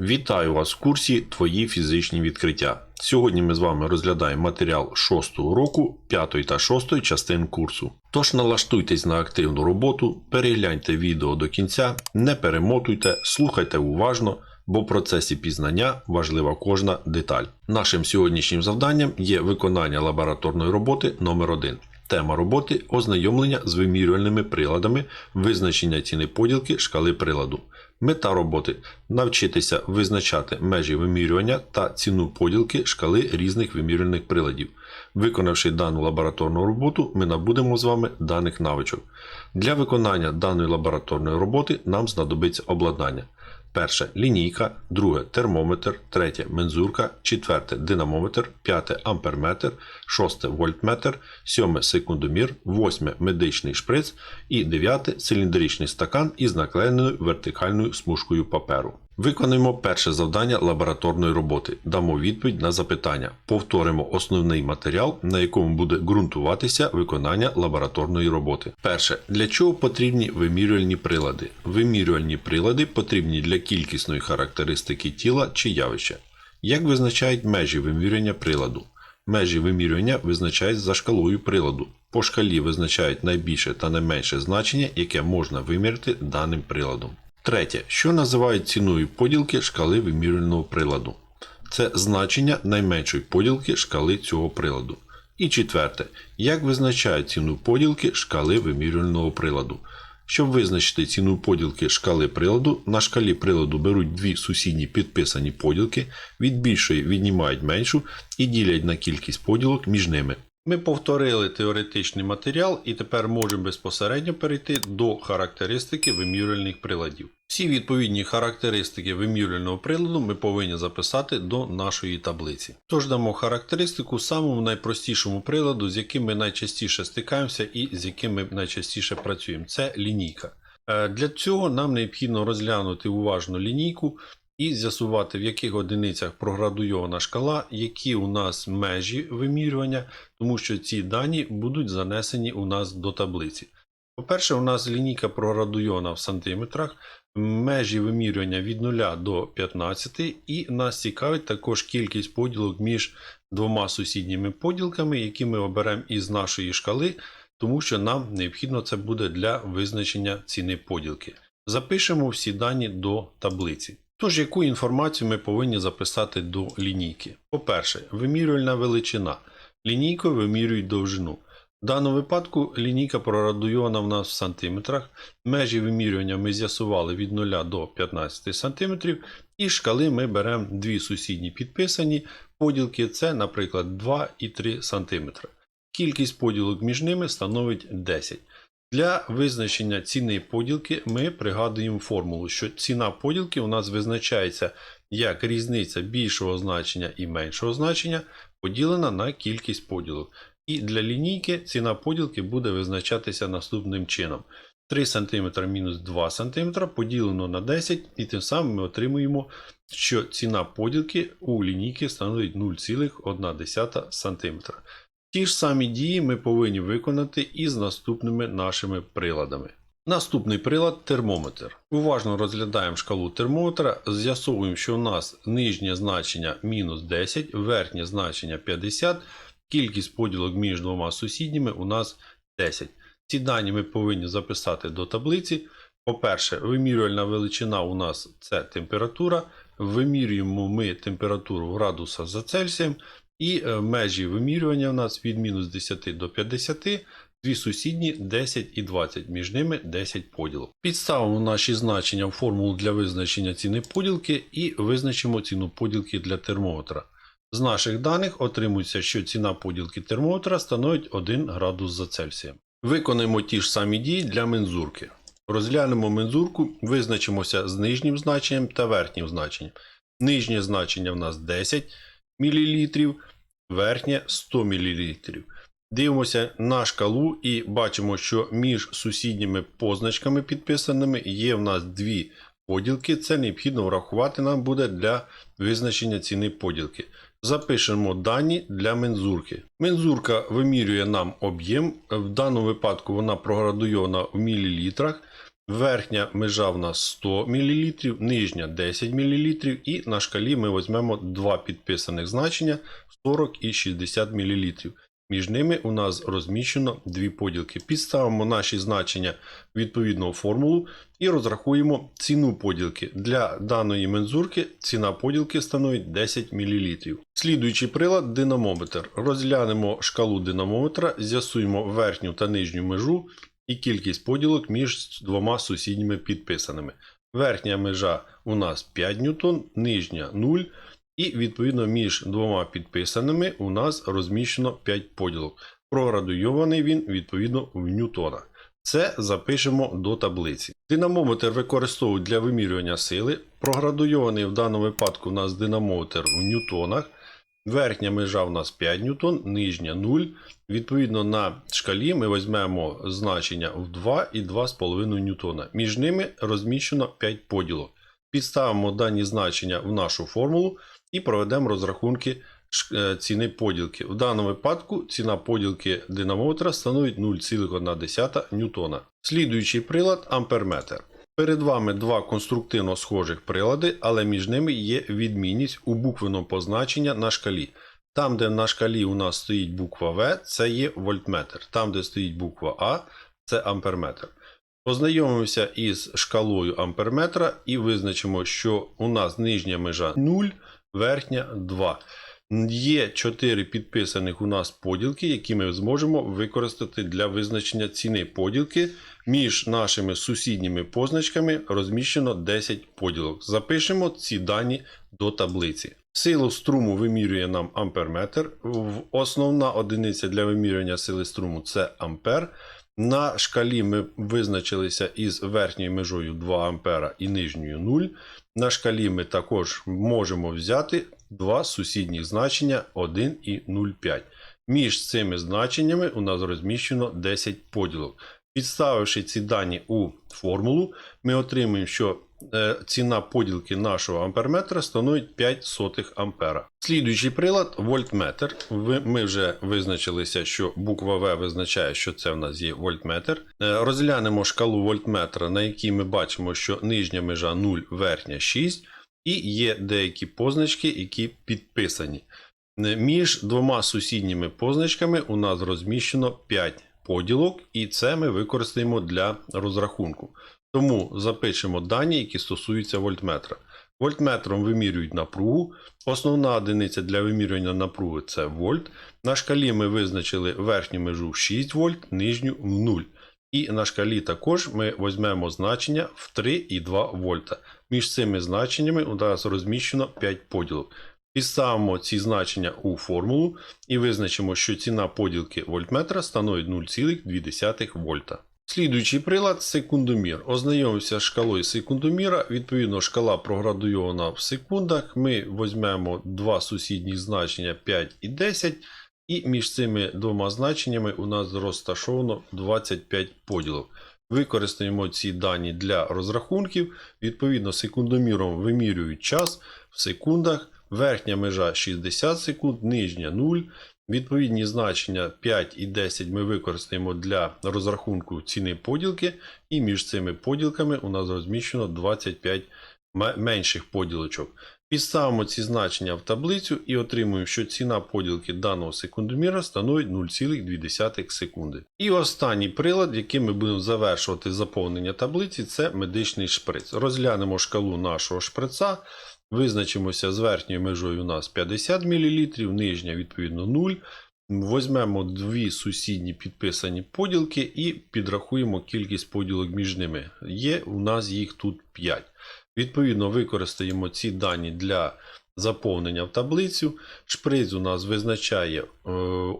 Вітаю вас в курсі Твої фізичні відкриття. Сьогодні ми з вами розглядаємо матеріал 6 року 5 та 6 частин курсу. Тож налаштуйтесь на активну роботу, перегляньте відео до кінця, не перемотуйте, слухайте уважно, бо в процесі пізнання важлива кожна деталь. Нашим сьогоднішнім завданням є виконання лабораторної роботи номер 1 Тема роботи ознайомлення з вимірювальними приладами, визначення ціни поділки шкали приладу. Мета роботи навчитися визначати межі вимірювання та ціну поділки шкали різних вимірювальних приладів. Виконавши дану лабораторну роботу, ми набудемо з вами даних навичок. Для виконання даної лабораторної роботи нам знадобиться обладнання. Перше лінійка, друге термометр, третє мензурка, четверте динамометр, п'яте амперметр, шосте вольтметр, сьоме секундомір, восьме медичний шприц і дев'яте циліндричний стакан із наклеєною вертикальною смужкою паперу. Виконаємо перше завдання лабораторної роботи. Дамо відповідь на запитання. Повторимо основний матеріал, на якому буде ґрунтуватися виконання лабораторної роботи. Перше. Для чого потрібні вимірювальні прилади? Вимірювальні прилади потрібні для кількісної характеристики тіла чи явища. Як визначають межі вимірювання приладу? Межі вимірювання визначають за шкалою приладу. По шкалі визначають найбільше та найменше значення, яке можна виміряти даним приладом. Третє. Що називають ціною поділки шкали вимірювального приладу? Це значення найменшої поділки шкали цього приладу. І четверте. Як визначають ціну поділки шкали вимірювального приладу? Щоб визначити ціну поділки шкали приладу, на шкалі приладу беруть дві сусідні підписані поділки, від більшої віднімають меншу і ділять на кількість поділок між ними. Ми повторили теоретичний матеріал і тепер можемо безпосередньо перейти до характеристики вимірювальних приладів. Всі відповідні характеристики вимірювального приладу ми повинні записати до нашої таблиці. Тож дамо характеристику самому найпростішому приладу, з яким ми найчастіше стикаємося і з яким ми найчастіше працюємо. Це лінійка. Е, Для цього нам необхідно розглянути уважно лінійку і з'ясувати, в яких одиницях проградуйована шкала, які у нас межі вимірювання, тому що ці дані будуть занесені у нас до таблиці. По-перше, у нас лінійка проградуйована в сантиметрах, межі вимірювання від 0 до 15, і нас цікавить також кількість поділок між двома сусідніми поділками, які ми оберемо із нашої шкали, тому що нам необхідно це буде для визначення ціни поділки. Запишемо всі дані до таблиці. Тож, яку інформацію ми повинні записати до лінійки? По-перше, вимірювальна величина. Лінійкою вимірюють довжину. В даному випадку лінійка прорадуйована в нас в сантиметрах. Межі вимірювання ми з'ясували від 0 до 15 см. І шкали ми беремо дві сусідні підписані поділки. Це, наприклад, 2 і 3 см. Кількість поділок між ними становить 10. Для визначення ціни поділки ми пригадуємо формулу, що ціна поділки у нас визначається як різниця більшого значення і меншого значення поділена на кількість поділок. І для лінійки ціна поділки буде визначатися наступним чином. 3 см мінус 2 см поділено на 10, і тим самим ми отримуємо, що ціна поділки у лінійки становить 0,1 см. Ті ж самі дії ми повинні виконати і з наступними нашими приладами. Наступний прилад термометр. Уважно розглядаємо шкалу термометра, з'ясовуємо, що у нас нижнє значення мінус 10, верхнє значення 50, кількість поділок між двома сусідніми у нас 10. Ці дані ми повинні записати до таблиці. По-перше, вимірювальна величина у нас це температура. Вимірюємо ми температуру в градусах за Цельсієм. І е, межі вимірювання у нас від мінус 10 до 50, дві сусідні 10 і 20, між ними 10 поділок. Підставимо наші значення в формулу для визначення ціни поділки і визначимо ціну поділки для термометра. З наших даних отримується, що ціна поділки термометра становить 1 градус за Цельсієм. Виконаємо ті ж самі дії для мензурки. Розглянемо мензурку, визначимося з нижнім значенням та верхнім значенням. Нижнє значення в нас 10 мл, верхнє 100 мл. Дивимося на шкалу і бачимо, що між сусідніми позначками підписаними є в нас дві поділки. Це необхідно врахувати нам буде для визначення ціни поділки. Запишемо дані для мензурки. Мензурка вимірює нам об'єм. В даному випадку вона проградуйована в мілілітрах. Верхня межа в нас 100 мл, нижня 10 мл, і на шкалі ми візьмемо два підписаних значення 40 і 60 мл. Між ними у нас розміщено дві поділки. Підставимо наші значення відповідно в формулу і розрахуємо ціну поділки. Для даної мензурки ціна поділки становить 10 мл. Слідуючий прилад динамометр. Розглянемо шкалу динамометра, з'ясуємо верхню та нижню межу і кількість поділок між двома сусідніми підписаними. Верхня межа у нас 5 ньютон, нижня 0. І відповідно між двома підписаними у нас розміщено 5 поділок. Проградуйований він відповідно в ньютонах. Це запишемо до таблиці. Динамометр використовують для вимірювання сили. Проградуйований в даному випадку у нас динамометр в ньютонах. Верхня межа у нас 5 ньютон, нижня 0. Відповідно на шкалі ми візьмемо значення в 2 і 2,5 ньютона. Між ними розміщено 5 поділок. Підставимо дані значення в нашу формулу і проведемо розрахунки е, ціни поділки. В даному випадку ціна поділки динамометра становить 0,1 ньютона. Слідуючий прилад амперметр. Перед вами два конструктивно схожих прилади, але між ними є відмінність у буквеному позначення на шкалі. Там, де на шкалі у нас стоїть буква В, це є вольтметр. Там, де стоїть буква А, це амперметр. Познайомимося із шкалою амперметра і визначимо, що у нас нижня межа 0, верхня 2. Є 4 підписаних у нас поділки, які ми зможемо використати для визначення ціни поділки. Між нашими сусідніми позначками розміщено 10 поділок. Запишемо ці дані до таблиці. Силу струму вимірює нам амперметр. Основна одиниця для вимірювання сили струму це ампер. На шкалі ми визначилися із верхньою межою 2 ампера і нижньою 0. На шкалі ми також можемо взяти два сусідніх значення 1 і 0,5. Між цими значеннями у нас розміщено 10 поділок. Підставивши ці дані у формулу, ми отримуємо, що е, ціна поділки нашого амперметра становить 5 сотих ампера. Слідуючий прилад вольтметр. Ми вже визначилися, що буква В визначає, що це в нас є вольтметр. Е, Розглянемо шкалу вольтметра, на якій ми бачимо, що нижня межа 0, верхня 6, і є деякі позначки, які підписані. Е, Між двома сусідніми позначками у нас розміщено 5 поділок, і це ми використаємо для розрахунку. Тому запишемо дані, які стосуються вольтметра. Вольтметром вимірюють напругу. Основна одиниця для вимірювання напруги це вольт. На шкалі ми визначили верхню межу в 6 вольт, нижню в 0. І на шкалі також ми візьмемо значення в 3,2 вольта. Між цими значеннями у нас розміщено 5 поділок. Підставимо ці значення у формулу і визначимо, що ціна поділки вольтметра становить 0,2 вольта. Слідуючий прилад секундомір. Ознайомився з шкалою секундоміра. Відповідно, шкала проградуйована в секундах. Ми візьмемо два сусідні значення 5 і 10. І між цими двома значеннями у нас розташовано 25 поділок. Використаємо ці дані для розрахунків. Відповідно, секундоміром вимірюють час в секундах. Верхня межа 60 секунд, нижня 0. Відповідні значення 5 і 10 ми використаємо для розрахунку ціни поділки, і між цими поділками у нас розміщено 25 менших поділочок. Підставимо ці значення в таблицю і отримуємо, що ціна поділки даного секундоміра становить 0,2 секунди. І останній прилад, яким ми будемо завершувати заповнення таблиці, це медичний шприц. Розглянемо шкалу нашого шприца. Визначимося з верхньою межою у нас 50 мл, нижня відповідно 0. Візьмемо дві сусідні підписані поділки і підрахуємо кількість поділок між ними. Є у нас їх тут 5. Відповідно, використаємо ці дані для заповнення в таблицю. Шприц у нас визначає е,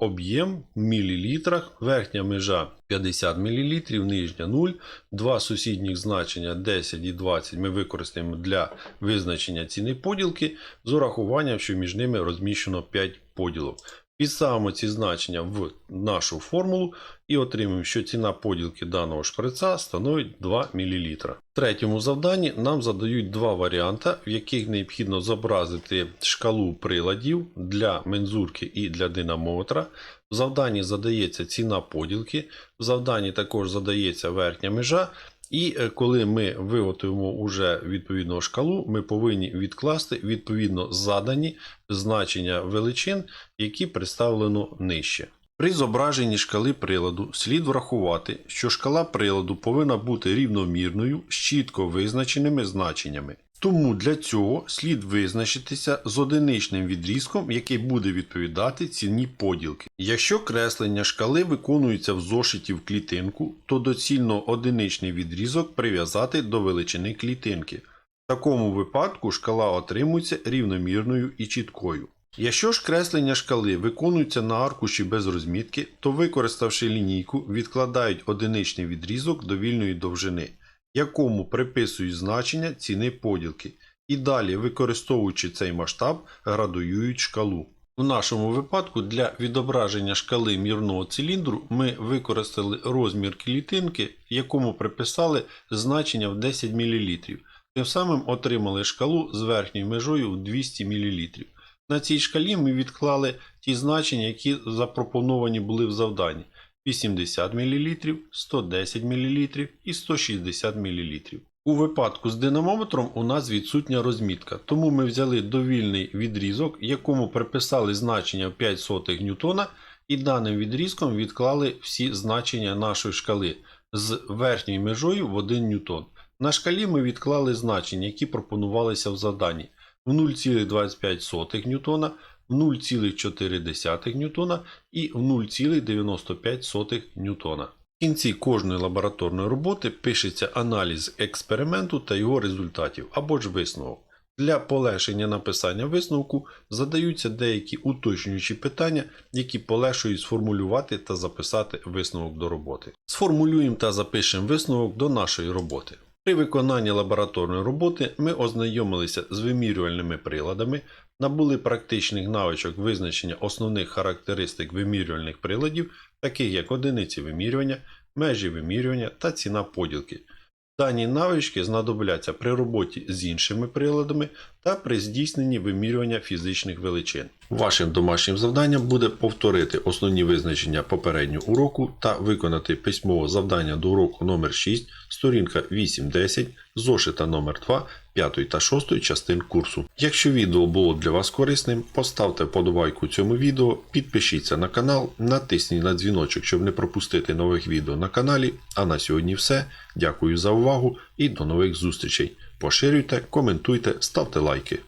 об'єм в мілілітрах, верхня межа 50 мл, нижня 0. Два сусідніх значення 10 і 20 ми використаємо для визначення ціни поділки з урахуванням, що між ними розміщено 5 поділок. Підставимо ці значення в нашу формулу і отримаємо, що ціна поділки даного шприца становить 2 мл. В третьому завданні нам задають два варіанти, в яких необхідно зобразити шкалу приладів для мензурки і для динамометра. В завданні задається ціна поділки, в завданні також задається верхня межа І е, коли ми виготовимо уже відповідну шкалу, ми повинні відкласти відповідно задані значення величин, які представлено нижче. При зображенні шкали приладу слід врахувати, що шкала приладу повинна бути рівномірною з чітко визначеними значеннями. Тому для цього слід визначитися з одиничним відрізком, який буде відповідати ціні поділки. Якщо креслення шкали виконується в зошиті в клітинку, то доцільно одиничний відрізок прив'язати до величини клітинки. В такому випадку шкала отримується рівномірною і чіткою. Якщо ж креслення шкали виконується на аркуші без розмітки, то використавши лінійку, відкладають одиничний відрізок до вільної довжини, якому приписують значення ціни поділки, і далі, використовуючи цей масштаб, градуюють шкалу. У нашому випадку для відображення шкали мірного циліндру ми використали розмір клітинки, якому приписали значення в 10 мл. Тим самим отримали шкалу з верхньою межою в 200 мл. На цій шкалі ми відклали ті значення, які запропоновані були в завданні: 80 мл, 110 мл і 160 мл. У випадку з динамометром у нас відсутня розмітка, тому ми взяли довільний відрізок, якому приписали значення в 5 сотих ньютона, і даним відрізком відклали всі значення нашої шкали з верхньою межою в 1 ньютон. На шкалі ми відклали значення, які пропонувалися в заданні в 0,25 ньютона, в 0,4 ньютона і в 0,95 ньютона. В кінці кожної лабораторної роботи пишеться аналіз експерименту та його результатів або ж висновок. Для полегшення написання висновку задаються деякі уточнюючі питання, які полегшують сформулювати та записати висновок до роботи. Сформулюємо та запишемо висновок до нашої роботи. При виконанні лабораторної роботи ми ознайомилися з вимірювальними приладами, набули практичних навичок визначення основних характеристик вимірювальних приладів, таких як одиниці вимірювання, межі вимірювання та ціна поділки. Дані навички знадобляться при роботі з іншими приладами та при здійсненні вимірювання фізичних величин. Вашим домашнім завданням буде повторити основні визначення попереднього уроку та виконати письмове завдання до уроку номер 6, сторінка 8-10, зошита номер 2, 5 та 6 частин курсу. Якщо відео було для вас корисним, поставте вподобайку цьому відео, підпишіться на канал, натисніть на дзвіночок, щоб не пропустити нових відео на каналі. А на сьогодні все. Дякую за увагу і до нових зустрічей. Поширюйте, коментуйте, ставте лайки.